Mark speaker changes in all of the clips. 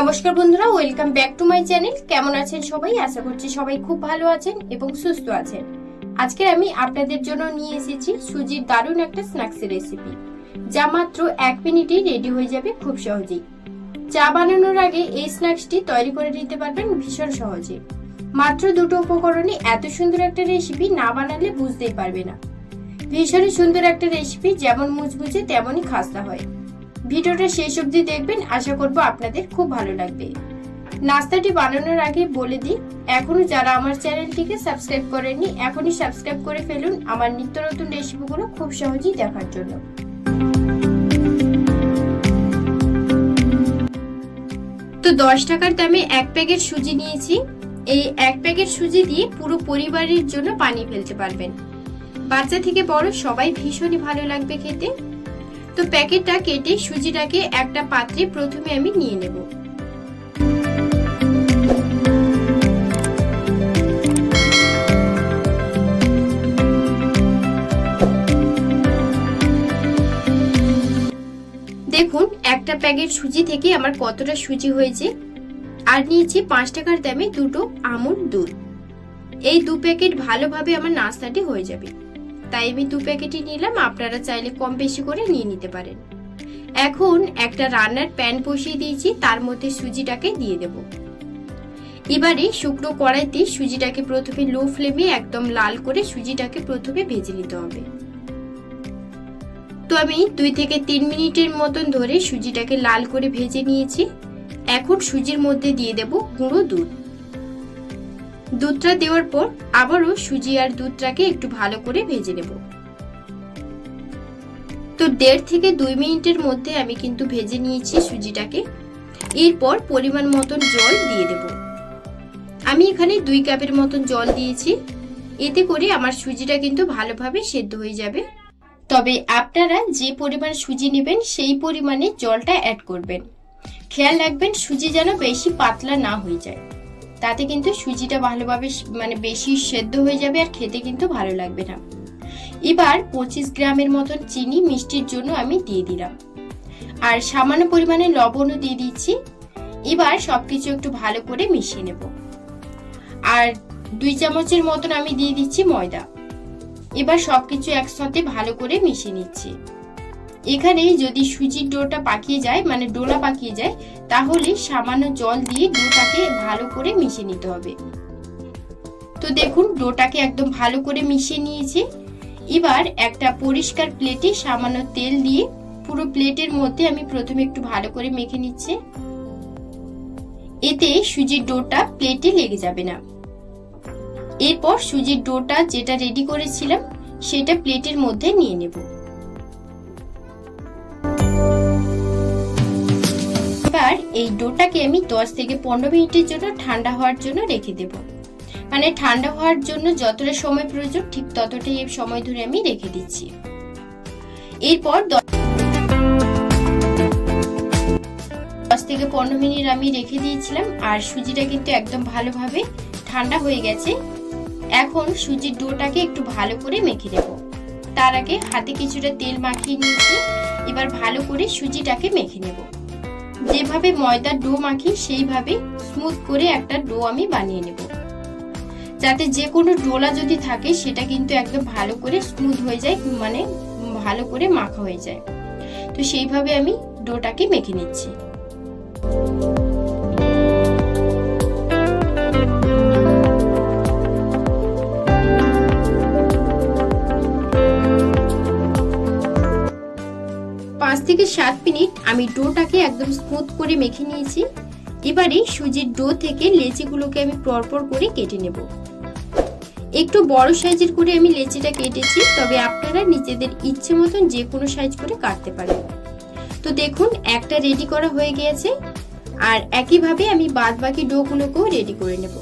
Speaker 1: নমস্কার বন্ধুরা welcome back to my channel কেমন আছেন সবাই? আশা করছি সবাই খুব ভালো আছেন এবং সুস্থ আছেন। আজকে আমি আপনাদের জন্য নিয়ে এসেছি সুজির দারুণ একটা স্ন্যাক্সের রেসিপি যা মাত্র এক মিনিটেই রেডি হয়ে যাবে খুব সহজেই। চা বানানোর আগে এই স্ন্যাক্সটি তৈরি করে নিতে পারবেন ভীষণ সহজে। মাত্র দুটো উপকরণে এত সুন্দর একটা রেসিপি না বানালে বুঝতেই পারবে না। ভীষণই সুন্দর একটা রেসিপি যেমন মুচমুচে তেমনই খাস্তা হয়। ভিডিওটা শেষ অবধি দেখবেন। আশা করব আপনাদের খুব ভালো লাগবে। নাস্তাটি বানানোর আগে বলে দিই, এখনও যারা আমার চ্যানেলটিকে সাবস্ক্রাইব করেননি, এখনই সাবস্ক্রাইব করে ফেলুন আমার নিত্য নতুন রেসিপিগুলো খুব সহজেই দেখার জন্য। তো দশ টাকার দামে এক প্যাকেট সুজি নিয়েছি। এই এক প্যাকেট সুজি দিয়ে পুরো পরিবারের জন্য পানি ফেলতে পারবেন। বাচ্চা থেকে বড় সবাই ভীষণই ভালো লাগবে খেতে। তো প্যাকেটটা কেটে সুজিটাকে একটা পাত্রে প্রথমে আমি নিয়ে নেব। দেখুন, একটা প্যাকেট সুজি থেকে আমার কতটা সুজি হয়েছে। আর নিয়েছি পাঁচ টাকার দামে দুটো আমুল দুধ। এই দু প্যাকেট ভালোভাবে আমার নাস্তাটি হয়ে যাবে। তাই আমি দু প্যাকেটই নিলাম, আপনারা চাইলে কম বেশি করে নিয়ে নিতে পারেন। এখন একটা রান্নার প্যান বসিয়ে দিয়েছি, তার মধ্যে সুজিটাকে দিয়ে দেব। এবারে শুকনো কড়াইতে সুজিটাকে প্রথমে লো ফ্লেমে একদম লাল করে সুজিটাকে প্রথমে ভেজে নিতে হবে। তো আমি দুই থেকে তিন মিনিটের মতন ধরে সুজিটাকে লাল করে ভেজে নিয়েছি। এখন সুজির মধ্যে দিয়ে দেব গুঁড়ো দুধ। দুধটা দেওয়ার পর আবারও সুজি আর দুধটাকে একটু ভালো করে ভেজে নেব। তো দেড় থেকে দুই মিনিটের মধ্যে আমি কিন্তু ভেজে নিয়েছি সুজিটাকে। এরপর পরিমাণ মতন জল দিয়ে দেব। আমি এখানে দুই কাপের মতন জল দিয়েছি। এতে করে আমার সুজিটা কিন্তু ভালোভাবে সেদ্ধ হয়ে যাবে। তবে আপনারা যে পরিমাণ সুজি নেবেন সেই পরিমাণে জলটা অ্যাড করবেন। খেয়াল রাখবেন সুজি যেন বেশি পাতলা না হয়ে যায়। তাতে কিন্তু সুজিটা ভালোভাবে মানে বেশি সেদ্ধ হয়ে যাবে আর খেতে কিন্তু ভালো লাগবে না। এবার পঁচিশ গ্রামের মতন চিনি মিষ্টির জন্য আমি দিয়ে দিলাম। আর সামান্য পরিমাণে লবণও দিয়ে দিচ্ছি। এবার সব কিছু একটু ভালো করে মিশিয়ে নেব। আর দুই চামচের মতন আমি দিয়ে দিচ্ছি ময়দা। এবার সব কিছু একসাথে ভালো করে মিশিয়ে নিচ্ছি। এখানে যদি সুজির ডোটা পাকিয়ে যায় মানে ডোলা পাকিয়ে যায়, তাহলে সামান্য জল দিয়ে ডোটাকে ভালো করে মিশিয়ে নিতে হবে। তো দেখুন, ডোটাকে একদম ভালো করে মিশিয়ে নিয়েছি। এবার একটা পরিষ্কার প্লেটে সামান্য তেল দিয়ে পুরো প্লেটের মধ্যে আমি প্রথমে একটু ভালো করে মেখে নিচ্ছি। এতে সুজির ডোটা প্লেটে লেগে যাবে না। এরপর সুজির ডোটা যেটা রেডি করেছিলাম, সেটা প্লেটের মধ্যে নিয়ে নেব। এবার এই ডোটাকে আমি দশ থেকে পনেরো মিনিটের জন্য ঠান্ডা হওয়ার জন্য রেখে দেব। মানে ঠান্ডা হওয়ার জন্য যতটা সময় প্রয়োজন, ঠিক ততটাই সময় ধরে আমি রেখে দিচ্ছি। এরপর দশ থেকে পনেরো মিনিট আমি রেখে দিয়েছিলাম, আর সুজিটা কিন্তু একদম ভালোভাবে ঠান্ডা হয়ে গেছে। এখন সুজির ডোটাকে একটু ভালো করে মেখে নেব। তার আগে হাতে কিছুটা তেল মাখিয়ে নিয়েছি, এবার ভালো করে সুজিটাকে মেখে নেব। যেভাবে ময়দার ডো মাখি, সেইভাবে স্মুথ করে একটা ডো আমি বানিয়ে নেব। যাতে যে কোনো ডোলা যদি থাকে, সেটা কিন্তু একদম ভালো করে স্মুথ হয়ে যায় মানে ভালো করে মাখা হয়ে যায়। তো সেইভাবে আমি ডোটাকে মেখে নিচ্ছি। থেকে সাত মিনিট আমি ডোটাকে একদম স্মুথ করে মেখে নিয়েছি। এবারে সুজির ডো থেকে লেচিগুলোকে আমি পরপর করে কেটে নেব। একটু বড় সাইজের করে আমি লেচিটা কেটেছি, তবে আপনারা নিজেদের ইচ্ছে মতন যে কোনো সাইজ করে কাটতে পারেন। তো দেখুন, একটা রেডি করা হয়ে গিয়েছে আর একইভাবে আমি বাদ বাকি ডোগুলোকেও রেডি করে নেব।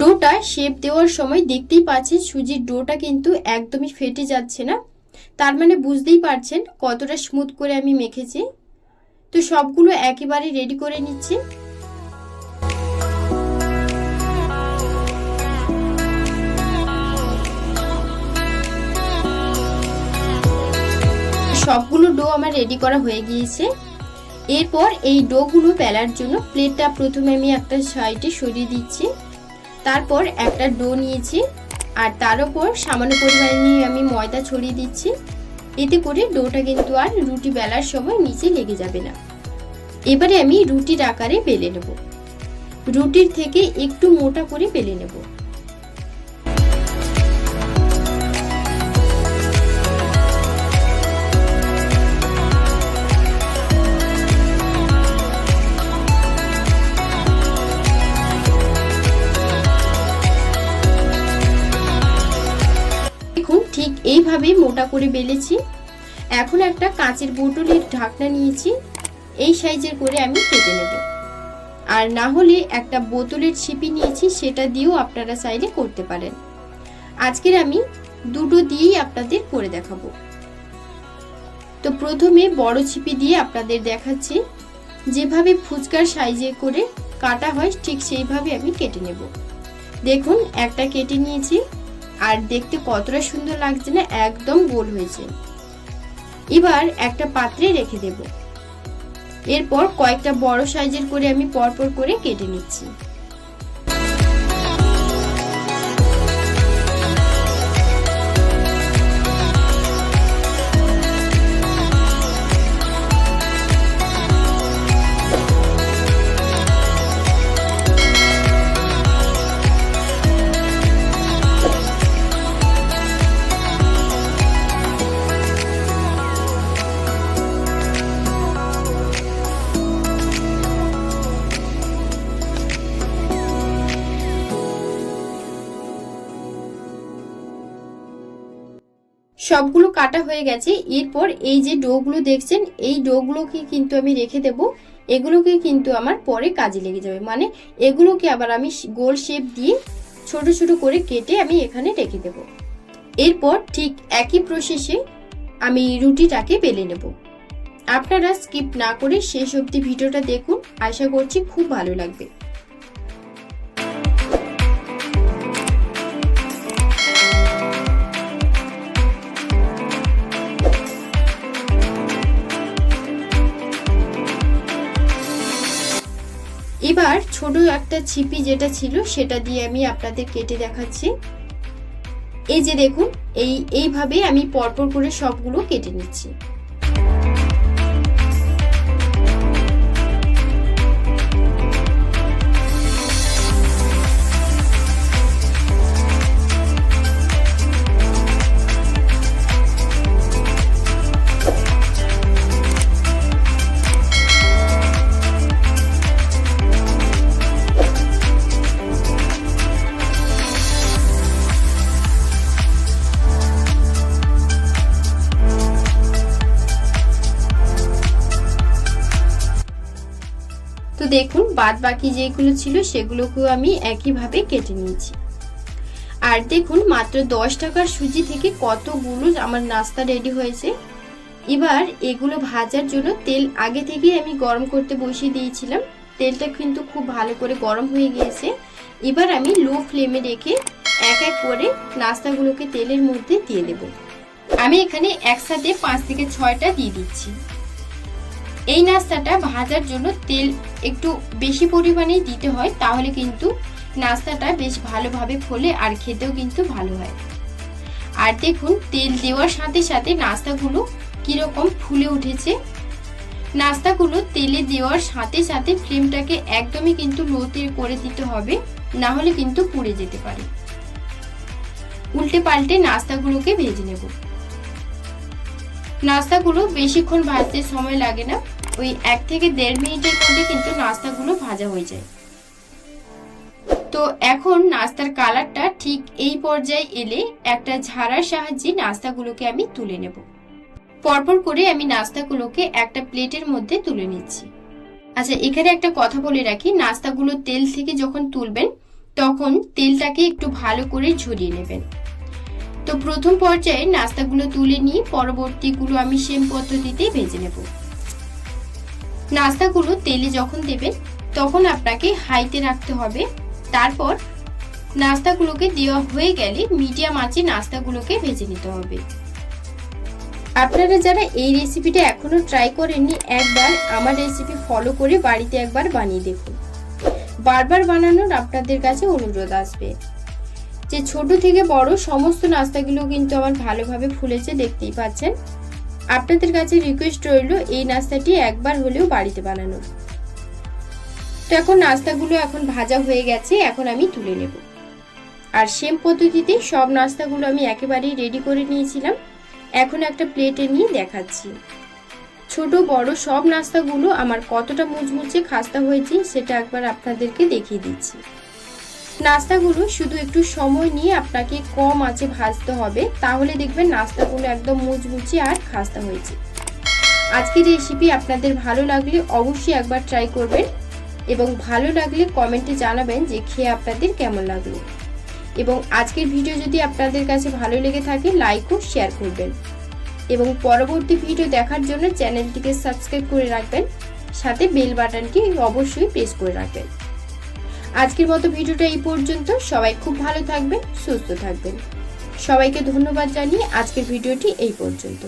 Speaker 1: ডোটা শেপ দেওয়ার সময় দেখতেই পাচ্ছেন সুজির ডোটা কিন্তু একদমই ফেটে যাচ্ছে না। তার মানে বুঝতেই পারছেন কতটা স্মুথ করে আমি মেখেছি। তো সবগুলো একেবারে রেডি করে নিচ্ছি। সবগুলো ডো আমার রেডি করা হয়ে গিয়েছে। এরপর এই ডোগুলো বেলার জন্য প্লেটটা প্রথমে আমি একটা সাইডে সরিয়ে দিচ্ছি। তারপর একটা ডো নিয়েছি। আর তার উপর সামান্য পরিমাণে নিয়ে আমি ময়দা ছড়িয়ে দিচ্ছি। এতে করে ডোটা কিন্তু আর রুটি বেলার সময় নিচে লেগে যাবে না। এবারে আমি রুটির আকারে বেলে নেব। রুটির থেকে একটু মোটা করে বেলে নেব। এইভাবে মোটা করে বেলেছি। এখন একটা কাঁচের বোতলের ঢাকনা নিয়েছি, এই সাইজের করে আমি কেটে নেব। আর না হলে একটা বোতলের ছিপি নিয়েছি, সেটা দিয়েও আপনারা চাইলে করতে পারেন। আজকের আমি দুটো দিয়েই আপনাদের করে দেখাবো। তো প্রথমে বড় ছিপি দিয়ে আপনাদের দেখাচ্ছি। যেভাবে ফুচকার সাইজে করে কাটা হয়, ঠিক সেইভাবে আমি কেটে নেব। দেখুন, একটা কেটে নিয়েছি। আর দেখতে কতটা সুন্দর লাগছে না একদম গোল হয়েছে। এবার একটা পাত্রে রেখে দেব। এরপর কয়েকটা বড় সাইজের করে আমি পরপর করে কেটে নিচ্ছি। সবগুলো কাটা হয়ে গেছে। এরপর এই যে ডোগুলো দেখছেন, এই ডোগুলোকে কিন্তু আমি রেখে দেব। এগুলোকে কিন্তু আমার পরে কাজে লেগে যাবে। মানে এগুলোকে আবার আমি গোল শেপ দিয়ে ছোট ছোট করে কেটে আমি এখানে রেখে দেব। এরপর ঠিক একই প্রসেসে আমি রুটিটাকে বেলে নেব। আপনারা স্কিপ না করে শেষ অবধি ভিডিওটা দেখুন। আশা করছি খুব ভালো লাগবে। ছোট একটা ছিপি যেটা ছিল, সেটা দিয়ে আমি আপনাদের কেটে দেখাচ্ছি। এই যে দেখুন, এই এইভাবে আমি পরপর করে সবগুলো কেটে নিচ্ছি। বাদ বাকি যেগুলো ছিল সেগুলোকেও আমি একইভাবে কেটে নিয়েছি। আর দেখুন, মাত্র দশ টাকার সুজি থেকে কতগুলো আমার নাস্তা রেডি হয়েছে। এবার এগুলো ভাজার জন্য তেল আগে থেকেই আমি গরম করতে বসিয়ে দিয়েছিলাম। তেলটা কিন্তু খুব ভালো করে গরম হয়ে গিয়েছে। এবার আমি লো ফ্লেমে রেখে এক এক করে নাস্তাগুলোকে তেলের মধ্যে দিয়ে দেব। আমি এখানে একসাথে পাঁচ থেকে ছয়টা দিয়ে দিচ্ছি। এই নাস্তাটা ভাজার জন্য তেল একটু বেশি পরিমাণেই দিতে হয়, তাহলে কিন্তু নাস্তাটা বেশ ভালোভাবে ফোলে আর খেতেও কিন্তু ভালো হয়। আর দেখুন, তেল দেওয়ার সাথে সাথে নাস্তাগুলো কীরকম ফুলে উঠেছে। নাস্তাগুলো তেলে দেওয়ার সাথে সাথে ফ্লেমটাকে একদমই কিন্তু লোতে করে দিতে হবে, না হলে কিন্তু পুড়ে যেতে পারে। উল্টে পাল্টে নাস্তাগুলোকে ভেজে নেব। নাস্তাগুলো বেশিক্ষণ ভাজতে সময় লাগে না ওই এক থেকে দেড় মিনিটের মধ্যে কিন্তু নাস্তাগুলো ভাজা হয়ে যায়। তো এখন নাস্তার কালারটা ঠিক এই পর্যায়ে এলে একটা ঝাড়ার সাহায্যে নাস্তাগুলোকে আমি তুলে নেব। পরপর করে আমি নাস্তাগুলোকে একটা প্লেটের মধ্যে তুলে নিচ্ছি। আচ্ছা এখানে একটা কথা বলে রাখি, নাস্তাগুলো তেল থেকে যখন তুলবেন, তখন তেলটাকে একটু ভালো করে ঝরিয়ে নেবেন। তো প্রথম পর্যায়ে নাস্তাগুলো তুলে নিয়ে পরবর্তীগুলো আমি সেম পদ্ধতিতেই ভেজে নেব। নাস্তাগুলো তেলে যখন দেবেন তখন আপনাকে হাইতে রাখতে হবে। তারপর নাস্তাগুলোকে দেওয়া হয়ে গেলে মিডিয়াম আঁচে নাস্তাগুলোকে ভেজে নিতে হবে। আপনারা যারা এই রেসিপিটা এখনও ট্রাই করেননি, একবার আমার রেসিপি ফলো করে বাড়িতে একবার বানিয়ে দেখুন। বারবার বানানোর আপনাদের কাছে অনুরোধ আসবে। যে ছোট থেকে বড় সমস্ত নাস্তাগুলো কিন্তু আমার ভালোভাবে ফুলেছে, দেখতেই পাচ্ছেন। আপনাদের কাছে রিকোয়েস্ট রইল এই নাস্তাটি একবার হলেও বাড়িতে বানানোর। তো এখন নাস্তাগুলো এখন ভাজা হয়ে গেছে, এখন আমি তুলে নেব। আর সেম পদ্ধতিতে সব নাস্তাগুলো আমি একেবারেই রেডি করে নিয়েছিলাম। এখন একটা প্লেটে নিয়ে দেখাচ্ছি। ছোট, বড় সব নাস্তাগুলো আমার কতটা মুচমুচে খাস্তা হয়েছে সেটা একবার আপনাদেরকে দেখিয়ে দিচ্ছি। নাস্তাগুলো শুধু একটু সময় নিয়ে আপনাকে কম আঁচে ভাজতে হবে। তাহলে দেখবেন নাস্তাগুলো একদম মুচমুচে আর খাস্তা হয়েছে। আজকের রেসিপি আপনাদের ভালো লাগলে অবশ্যই একবার ট্রাই করবেন এবং ভালো লাগলে কমেন্টে জানাবেন যে খেয়ে আপনাদের কেমন লাগল। এবং আজকের ভিডিও যদি আপনাদের কাছে ভালো লেগে থাকে লাইক ও শেয়ার করবেন। এবং পরবর্তী ভিডিও দেখার জন্য চ্যানেলটিকে সাবস্ক্রাইব করে রাখবেন। সাথে বেল বাটনটি অবশ্যই প্রেস করে রাখবেন। আজকের মতো ভিডিওটা এই পর্যন্ত। সবাই খুব ভালো থাকবেন, সুস্থ থাকবেন। সবাইকে ধন্যবাদ জানিয়ে আজকের ভিডিওটি এই পর্যন্ত।